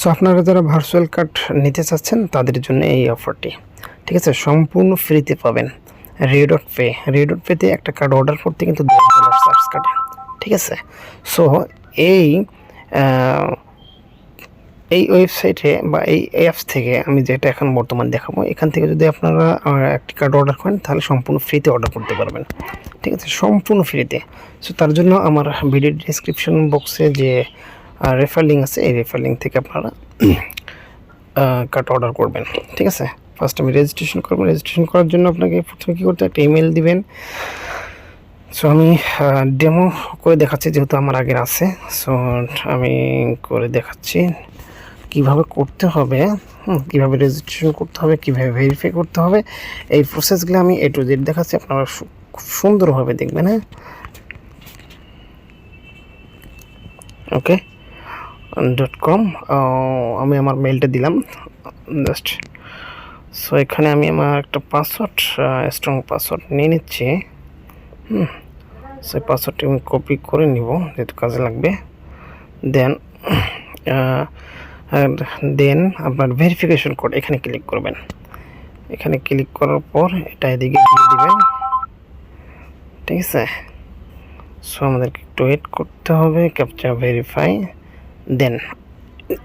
So আপনারা যারা virtual card নিতে চাচ্ছেন, তাদের জন্য এই অফারটি ঠিক আছে, সম্পূর্ণ ফ্রিতে পাবেন। রেডট পে রেডট পেতে একটা কার্ড অর্ডার করতে কিন্তু দশ কাটে ঠিক আছে? সো এই এই ওয়েবসাইটে বা এই অ্যাপস থেকে আমি যেটা এখন বর্তমান দেখাবো, এখান থেকে যদি আপনারা একটি কার্ড অর্ডার করেন, তাহলে সম্পূর্ণ ফ্রিতে অর্ডার করতে পারবেন। ঠিক আছে? সম্পূর্ণ ফ্রিতে সো তার জন্য আমার ভিডিও ডিসক্রিপশন বক্সে যে রেফার লিঙ্ক আছে, এই রেফার লিঙ্ক থেকে আপনারা কার্ড অর্ডার করবেন, ঠিক আছে? ফার্স্ট আমি রেজিস্ট্রেশন করব। রেজিস্ট্রেশন করার জন্য আপনাকে প্রথমে কী করতে একটা ইমেল দিবেন। সো আমি ডেমো করে দেখাচ্ছি, যেহেতু আমার আগের আছে। সো আমি করে দেখাচ্ছি কীভাবে করতে হবে কীভাবে রেজিস্ট্রেশন করতে হবে, কীভাবে ভেরিফাই করতে হবে। এই প্রসেসগুলো আমি এ টু জেড দেখাচ্ছি, আপনারা খুব সুন্দরভাবে দেখবেন হ্যাঁ? ওকে ডট কম আমি আমার মেলটা দিলাম। জাস্ট সো এখানে আমি আমার একটা পাসওয়ার্ড স্ট্রং পাসওয়ার্ড নিয়ে নিচ্ছি। হুম, সেই পাসওয়ার্ডটি আমি কপি করে নিব, যেহেতু কাজে লাগবে। দেন দেন আপনার ভেরিফিকেশন কোড এখানে ক্লিক করবেন। এখানে ক্লিক করার পর এটা এদিকে দিয়ে দিবেন। ঠিক আছে? সো আমাদেরকে একটু ওয়েট করতে হবে ক্যাপচা ভেরিফাই দেন।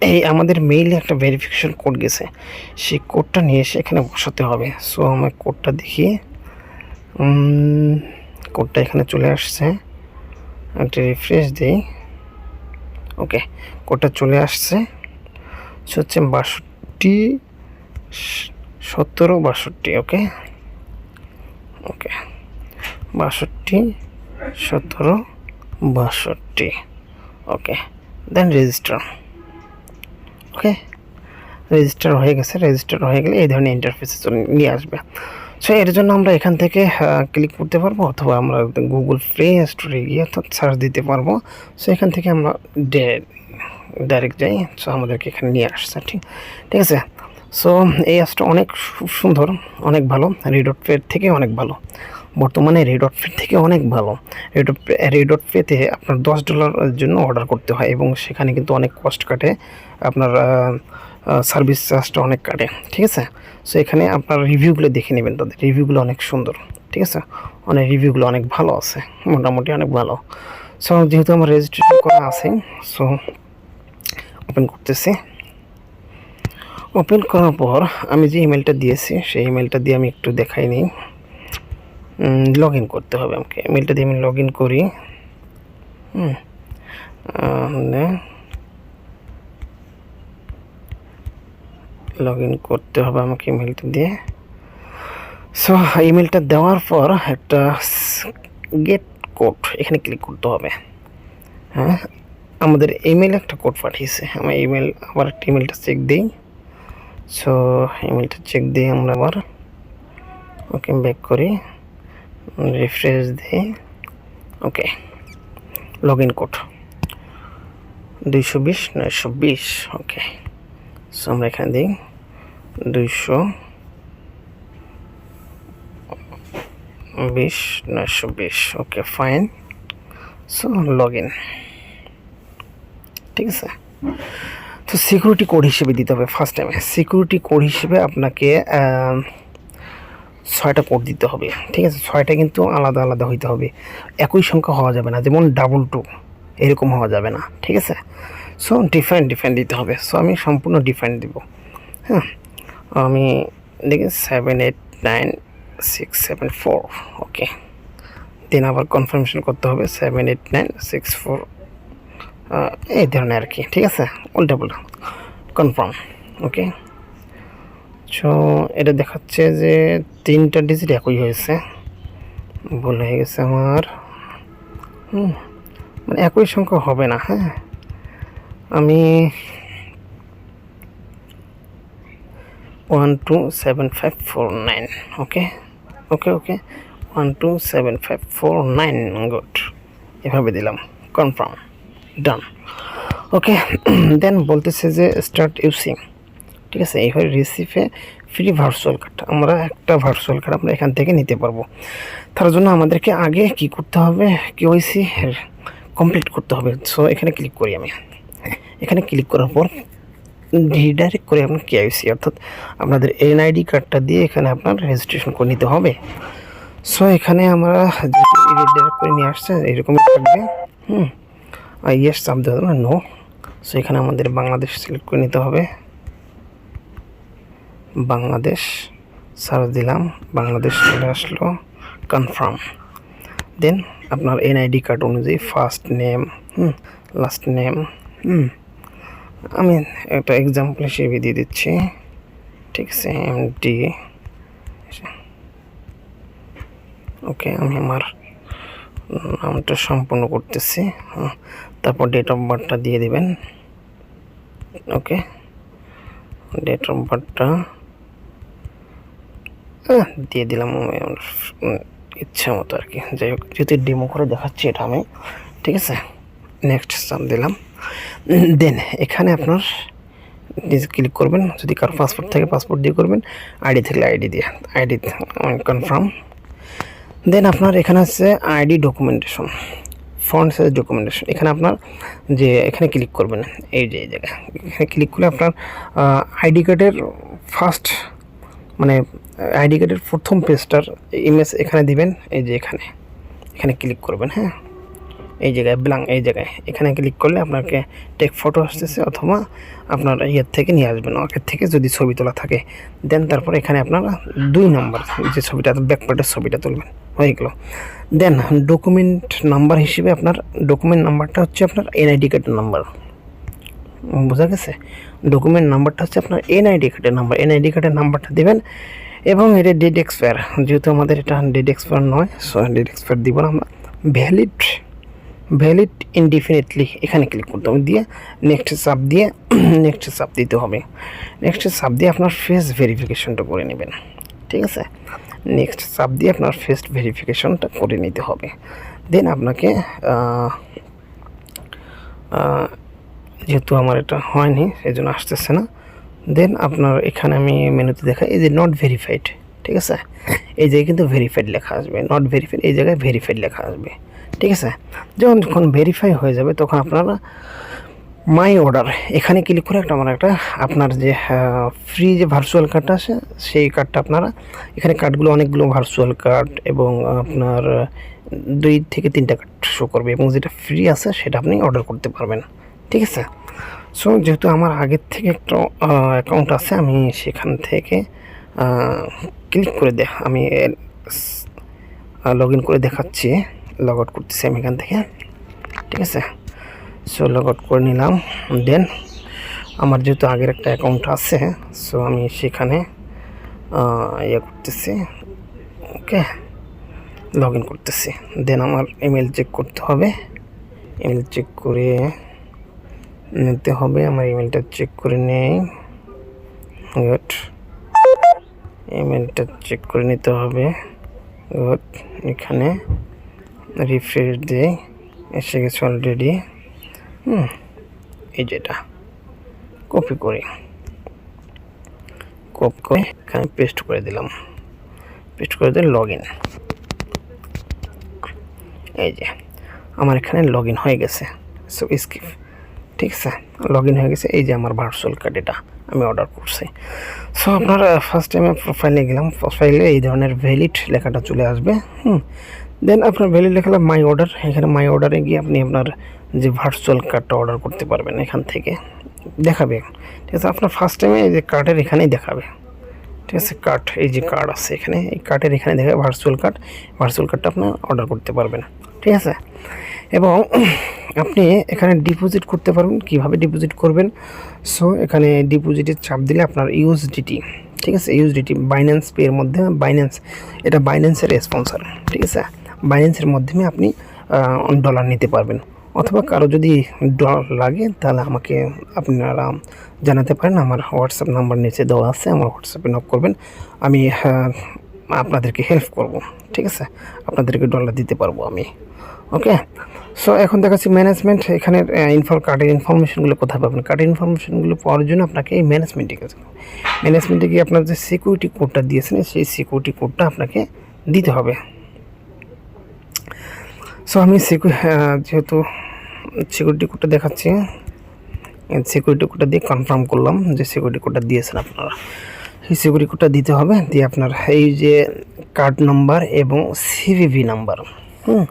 এই আমাদের মেইলে একটা ভেরিফিকেশন কোড গেছে। সেই কোডটা নিয়ে এসে এখানে বসাতে হবে। সো আমার কোডটা দেখি। কোডটা এখানে চলে আসছে। একটা রিফ্রেশ দিই। ওকে কোডটা চলে আসছে। সে হচ্ছে বাষট্টি, সতেরো, বাষট্টি ওকে ওকে বাষট্টি, সতেরো, বাষট্টি ওকে দেন রেজিস্টার ওকে রেজিস্টার হয়ে গেছে রেজিস্টার হয়ে গেলে এই ধরনের ইন্টারফেসে নিয়ে আসবে। সো এর জন্য আমরা এখান থেকে ক্লিক করতে পারব অথবা আমরা গুগল প্লে স্টোরে গিয়ে অর্থাৎ সার্চ দিতে পারব। সো এখান থেকে আমরা ডাইরেক্ট যাই। সো আমাদেরকে এখানে নিয়ে আসছে, ঠিক? ঠিক আছে? সো এই অ্যাপসটা অনেক সুন্দর, অনেক ভালো। রিডট পের থেকে অনেক ভালো। বর্তমানে রেডট পে থেকে অনেক ভালো। রেডট পে রেডট পেতে আপনার দশ ডলারের জন্য অর্ডার করতে হয় এবং সেখানে কিন্তু অনেক কস্ট কাটে। আপনার সার্ভিস চার্জটা অনেক কাটে, ঠিক আছে? সো এখানে আপনার রিভিউগুলো দেখে নেবেন তাদের। রিভিউগুলো অনেক সুন্দর, ঠিক আছে? অনেক রিভিউগুলো অনেক ভালো আছে, মোটামুটি অনেক ভালো। সো যেহেতু আমার রেজিস্ট্রেশন করা আছে সো ওপেন করতেছি। ওপেন করার পর আমি যে ইমেলটা দিয়েছি, সেই ইমেলটা দিয়ে আমি একটু দেখাই নিই। লগ ইন করতে হবে আমাকে। ইমেলটা দিয়ে আমি লগ ইন করি লগ ইন করতে হবে আমাকে ইমেলটা দিয়ে। সো ইমেলটা দেওয়ার পর একটা গেট কোড এখানে ক্লিক করতে হবে। হ্যাঁ? আমাদের ইমেল একটা কোড পাঠিয়েছে। আমার ইমেল আবার একটা ইমেলটা চেক দিই। সো ইমেলটা চেক দিয়ে আমরা আবার ওকে ব্যাক করি। রিফ্রেশ দিই ওকে লগ ইন কোড দুইশো বিশ, নয়শো বিশ ওকে সো আমরা এখানে দিই দুইশো বিশ, নয়শো বিশ okay fine so log in ঠিক আছে? তো সিকিউরিটি কোড হিসেবে দিতে হবে ফার্স্ট টাইমে সিকিউরিটি কোড হিসেবে আপনাকে ছয়টা কোড দিতে হবে, ঠিক আছে? ছয়টা কিন্তু আলাদা আলাদা হইতে হবে। একই সংখ্যা হওয়া যাবে না, যেমন ডাবল টু এরকম হওয়া যাবে না, ঠিক আছে? সো ডিফারেন্ট ডিফারেন্ট দিতে হবে। সো আমি সম্পূর্ণ ডিফারেন্ট দিব। হ্যাঁ? আমি দেখি seven eight nine six seven four okay then আবার কনফার্মেশন করতে হবে seven eight nine six four এই ধরনের আর কি, ঠিক আছে? উল্টা পাল্টা কনফার্ম ওকে সো, এটা দেখাচ্ছে যে তিনটা ডিজিট একই হয়েছে। ভুল হয়ে গেছে আমার। মানে একই সংখ্যা হবে না হ্যাঁ। আমি one two seven five four nine okay okay okay one two seven five four nine good এভাবে দিলাম কনফার্ম ডান ওকে দেন বলতেছে যে স্টার্ট ইউসিং ঠিক আছে, এইভাবে রিসিপে ফ্রি ভার্চুয়াল কার্ড আমরা একটা ভার্চুয়াল কার্ড আমরা এখান থেকে নিতে পারব। তার জন্য আমাদেরকে আগে কি করতে হবে কে কেওয়াইসি কমপ্লিট করতে হবে। সো এখানে ক্লিক করি আমি। এখানে ক্লিক করার পর রিডাইরেক্ট করে আপনার কে কেআইসি অর্থাৎ আপনাদের এনআইডি কার্ডটা দিয়ে এখানে আপনার রেজিস্ট্রেশন করে নিতে হবে। সো এখানে আমরা রিডাইরেক্ট করে নিয়ে আসছে এরকমই থাকবে হুম ইয়েস চাপ দেওয়া নো সো এখানে আমাদের বাংলাদেশ সিলেক্ট করে নিতে হবে। বাংলাদেশ সার্চ দিলাম, বাংলাদেশ চলে আসলো কনফার্ম দেন আপনার এনআইডি কার্ড অনুযায়ী first name hmm last name hmm. আমি একটা এক্সাম্পল হিসেবে দিয়ে দিচ্ছি, ঠিক আছে এম ডি ওকে আমি আমার নামটা সম্পূর্ণ করতেছি তারপর ডেট অফ বার্থটা দিয়ে দেবেন। ওকে ডেট অফ বার্থটা দিয়ে দিলাম ইচ্ছা মতো আর কি। যাই হোক যদি ডেমো করে দেখাচ্ছি এটা আমি, ঠিক আছে? নেক্সট সাম দিলাম। দেন এখানে আপনার নিজে ক্লিক করবেন, যদি কারও পাসপোর্ট থাকে পাসপোর্ট দিয়ে করবেন। আইডি থাকলে আইডি দিয়ে আইডি কনফার্ম দেন আপনার এখানে আছে ID documentation front side documentation এখানে আপনার যে, এখানে ক্লিক করবেন। এই যে, এই জায়গায়। এখানে ক্লিক করলে আপনার আইডি কার্ডের ফার্স্ট মানে আইডি কার্ডের প্রথম পেজটার ইমেজ এখানে দিবেন, এই যে এখানে। এখানে ক্লিক করবেন হ্যাঁ? এই জায়গায় ব্লাং এই জায়গায়। এখানে ক্লিক করলে আপনাকে টেক ফটো আসতেছে অথবা আপনার ইয়ের থেকে নিয়ে আসবেন আগের থেকে যদি ছবি তোলা থাকে। দেন তারপর এখানে আপনারা দুই নম্বর যে ছবিটা ব্যাকপার্টের ছবিটা তুলবেন। হয়ে গেল। দেন ডকুমেন্ট নাম্বার হিসেবে আপনার ডকুমেন্ট নাম্বারটা হচ্ছে আপনার এনআইডি কার্ডের নাম্বার বোঝা গেছে? ডকুমেন্ট নাম্বারটা হচ্ছে আপনার এনআইডি কার্ডের নাম্বার এনআইডি কার্ডের নাম্বারটা দেবেন এবং এটা ডেট এক্সপায়ার যেহেতু আমাদের এটা ডেট এক্সপায়ার নয় সো ডেট এক্সপায়ার দিব না আমরা। ভ্যালিড ভ্যালিড ইনডিফিনিটলি এখানে ক্লিক করতে হবে। দিয়ে নেক্সট সাব দিয়ে নেক্সট সাব দিতে হবে। নেক্সট সাব দিয়ে আপনার ফেস ভেরিফিকেশনটা করে নেবেন। ঠিক আছে? নেক্সট সাব দিয়ে আপনার ফেস ভেরিফিকেশনটা করে নিতে হবে। দেন আপনাকে যেহেতু আমার এটা হয়নি সেই জন্য আসতেছে না। দেন আপনার এখানে আমি মেনুতে দেখা এই যে নট ভেরিফাইড ঠিক আছে? এই জায়গায় কিন্তু ভেরিফাইড লেখা আসবে নট ভেরিফাইড এই জায়গায় ভেরিফাইড লেখা আসবে, ঠিক আছে? যখন যখন ভেরিফাই হয়ে যাবে, তখন আপনারা মাই অর্ডার এখানে ক্লিক করে একটা, আমার একটা আপনার যে ফ্রি যে ভার্চুয়াল কার্ডটা আছে, সেই কার্ডটা আপনারা, এখানে কার্ডগুলো অনেকগুলো ভার্চুয়াল কার্ড এবং আপনার দুই থেকে তিনটা কার্ড শো করবে এবং যেটা ফ্রি আছে, সেটা আপনি অর্ডার করতে পারবেন। ঠিক আছে? সো যেহেতু আমার আগের থেকে একটা অ্যাকাউন্ট আছে, আমি সেখান থেকে ক্লিক করে দেখ, আমি লগ ইন করে দেখাচ্ছি লগ আউট করতেছি আমি এখান থেকে, ঠিক আছে? সো লগ আউট করে নিলাম দেন আমার যেহেতু আগের একটা অ্যাকাউন্ট আছে সো আমি সেখানে ইয়ে করতেছি ওকে লগ ইন করতেছি। দেন আমার ইমেল চেক করতে হবে ইমেল চেক করে নিতে হবে। আমার ইমেলটা চেক করে নেই। গুড ইমেলটা চেক করে নিতে হবে। গুড এখানে রিফ্রেশ দিয়ে এসে গেছে অলরেডি হুম, এই যেটা কপি করে। কপি করে এখানে পেস্ট করে দিলাম। পেস্ট করে দিয়ে লগ ইন এই যে, আমার এখানে লগ ইন হয়ে গেছে। সো স্কিপ ঠিক আছে লগ ইন হয়ে গেছে। এই যে আমার ভার্চুয়াল কার্ড এটা আমি অর্ডার করছি। সো আপনার ফার্স্ট টাইমে প্রোফাইলে গেলাম। প্রোফাইলে এই ধরনের ভ্যালিড লেখাটা চলে আসবে, হুম। দেন আপনার ভ্যালিড লেখালে মাই অর্ডার এখানে মাই অর্ডারে গিয়ে আপনি আপনার যে ভার্চুয়াল কার্ডটা অর্ডার করতে পারবেন এখান থেকে। দেখাবে। ঠিক আছে, আপনার ফার্স্ট টাইমে এই যে কার্ডের এখানেই দেখাবে। ঠিক আছে কার্ড এই যে কার্ড আছে এখানে। এই কার্ডের এখানে দেখাবে ভার্চুয়াল কার্ড ভার্চুয়াল কার্ডটা আপনি অর্ডার করতে পারবেন। ঠিক আছে? এবং আপনি এখানে ডিপোজিট করতে পারবেন। কীভাবে ডিপোজিট করবেন? সো এখানে ডিপোজিটের চাপ দিলে আপনার ইউএসডিটি ঠিক আছে? ইউএসডিটি বাইন্যান্স পে এর মধ্যে বাইন্যান্স এটা বাইন্যান্সের স্পন্সর ঠিক আছে? বাইন্যান্সের মাধ্যমে আপনি ডলার নিতে পারবেন। অথবা কারও যদি ডলার লাগে, তাহলে আমাকে আপনারা জানাতে পারেন। আমার হোয়াটসঅ্যাপ নাম্বার নিচে দেওয়া আছে, আমার হোয়াটসঅ্যাপে নক করবেন। আমি আপনাদেরকে হেল্প করব, ঠিক আছে? আপনাদেরকে ডলার দিতে পারব আমি ওকে সো এখন দেখাচ্ছি ম্যানেজমেন্ট এখানে ইনফর কার্ডের ইনফরমেশনগুলো কোথায় পাবেন? কার্ডের ইনফরমেশনগুলো পাওয়ার জন্য আপনাকে এই ম্যানেজমেন্টে গেছে ম্যানেজমেন্টে গিয়ে আপনার যে সিকিউরিটি কোডটা দিয়েছেন, সেই সিকিউরিটি কোডটা আপনাকে দিতে হবে। সো আমি সিকিউ যেহেতু সিকিউরিটি কোডটা দেখাচ্ছি সিকিউরিটি কোডটা দিয়ে কনফার্ম করলাম যে সিকিউরিটি কোডটা দিয়েছেন আপনারা। এই সিকিউরিটি কোডটা দিতে হবে, দিয়ে আপনার এই যে কার্ড নাম্বার এবং সিভিভি নাম্বার হুম?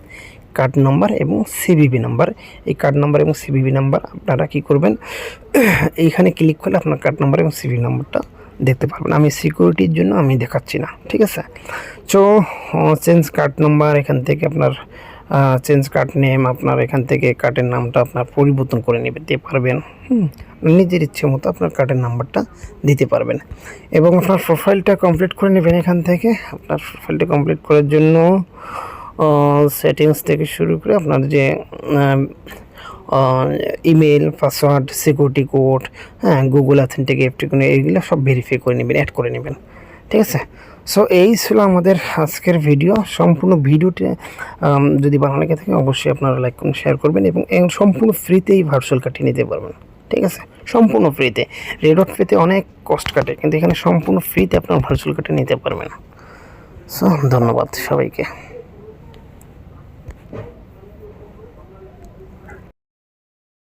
কার্ড নাম্বার এবং সিভিভি নাম্বার এই কার্ড নাম্বার এবং সিভিভি নাম্বার আপনারা কি করবেন? এইখানে ক্লিক করলে আপনার কার্ড নাম্বার এবং সিভি নাম্বারটা দেখতে পারবেন। আমি সিকিউরিটির জন্য আমি দেখাচ্ছি না, ঠিক আছে? সো চেঞ্জ কার্ড নাম্বার এখান থেকে আপনার চেঞ্জ কার্ড নেম আপনার এখান থেকে কার্ডের নামটা আপনার পরিবর্তন করে নেবে দিতে পারবেন। হুম নিজের ইচ্ছে মতো আপনার কার্ডের নাম্বারটা দিতে পারবেন। এবং আপনার প্রোফাইলটা কমপ্লিট করে নেবেন এখান থেকে। আপনার প্রোফাইলটা কমপ্লিট করার জন্য সেটিংস থেকে শুরু করে আপনার যে ইমেল পাসওয়ার্ড সিকিউরিটি কোড হ্যাঁ গুগল অথেন্টিক এফটিকোন এইগুলো সব ভেরিফাই করে নেবেন অ্যাড করে নেবেন, ঠিক আছে? সো এই ছিল আমাদের আজকের ভিডিও সম্পূর্ণ ভিডিওটি যদি ভালো লেগে থাকে অবশ্যই আপনারা লাইক করুন শেয়ার করবেন এবং সম্পূর্ণ ফ্রিতেই ভার্চুয়াল কাটিয়ে নিতে পারবেন, ঠিক আছে? সম্পূর্ণ ফ্রিতে রেডট পেতে অনেক কষ্ট কাটে, কিন্তু এখানে সম্পূর্ণ ফ্রিতে আপনার ভার্চুয়াল কাটিয়ে নিতে পারবেন। সো ধন্যবাদ সবাইকে।